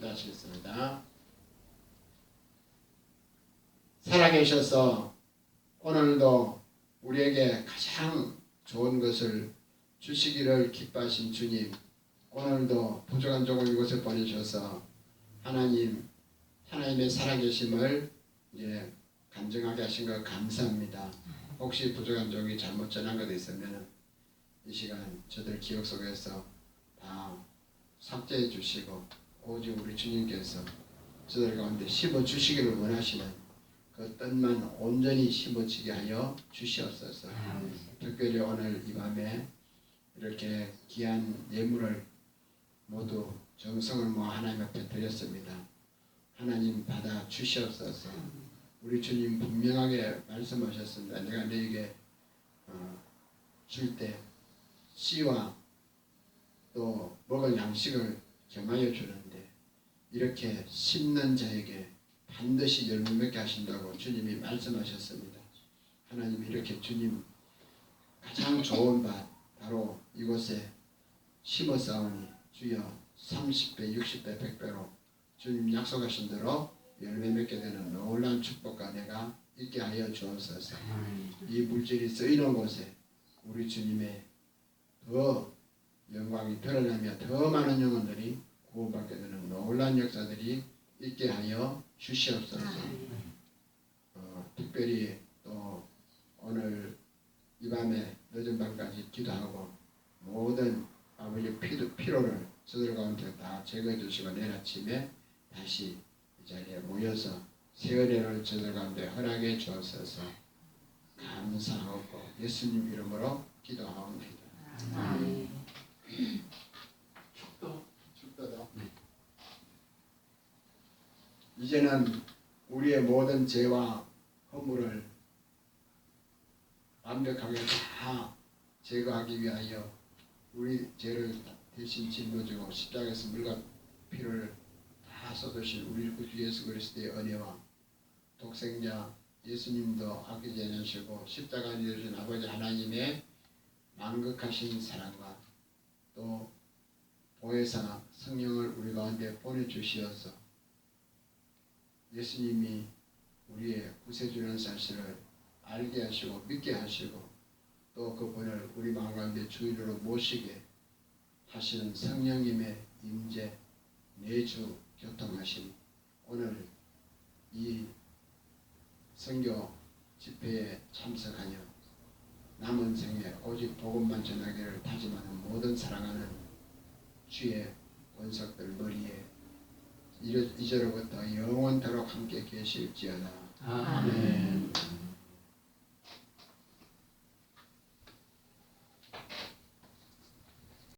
기도하시겠습니다. 살아계셔서 오늘도 우리에게 가장 좋은 것을 주시기를 기뻐하신 주님 오늘도 부족한 종을 이곳에 보내셔서 하나님 하나님의 살아계심을 이제 간증하게 하신 것 감사합니다. 혹시 부족한 종이 잘못 전한 것 있으면 이 시간 저들 기억 속에서 다 삭제해 주시고 오직 우리 주님께서 저들 가운데 심어 주시기를 원하시는 그 뜻만 온전히 심어지게 하여 주시옵소서. 특별히 오늘 이 밤에 이렇게 귀한 예물을 모두 정성을 모아 하나님 앞에 드렸습니다. 하나님 받아 주시옵소서. 우리 주님 분명하게 말씀하셨습니다. 내가 너에게 어, 줄때 씨와 또 먹을 양식을 겸하여 주는데 이렇게 심는 자에게 반드시 열매 맺게 하신다고 주님이 말씀하셨습니다. 하나님 이렇게 주님 가장 좋은 밭 바로 이곳에 심어 싸우니 주여 30배, 60배, 100배로 주님 약속하신 대로 열매 맺게 되는 놀라운 축복과 내가 있게 하여 주옵소서. 이 물질이 쓰이는 곳에 우리 주님의 더 영광이 드러나며 더 많은 영혼들이 구원받게 되는 놀라운 역사들이 있게 하여 주시옵소서. 어, 특별히 또 오늘 이 밤에 늦은 밤까지 기도하고 모든 아버지 피도, 피로를 저들 가운데 다 제거해 주시고 내일 아침에 다시 이 자리에 모여서 새 은혜를 저들 가운데 허락해 주옵소서. 감사하고 예수님 이름으로 기도하옵나이다. 축도 축도도 이제는 우리의 모든 죄와 허물을 완벽하게 다 제거하기 위하여 우리 죄를 대신 짊어지고 십자가에서 물과 피를 다 쏟으신 우리 구주 예수 그리스도의 은혜와 독생자 예수님도 아끼지 않으시고 십자가에 내주신 아버지 하나님의 만극하신 사랑과 또 보혜사 성령을 우리 가운데 보내주시어서 예수님이 우리의 구세주라는 사실을 알게 하시고 믿게 하시고 또 그분을 우리 마음 가운데 주인으로 모시게 하시는 성령님의 임재 내주 교통하심 오늘 이 선교 집회에 참석하여 남은 생에 오직 복음만 전하기를 다짐하는 모든 사랑하는 주의 권석들 머리에 이제- 이제로부터 영원토록 함께 계실지어다. 아멘. 아멘.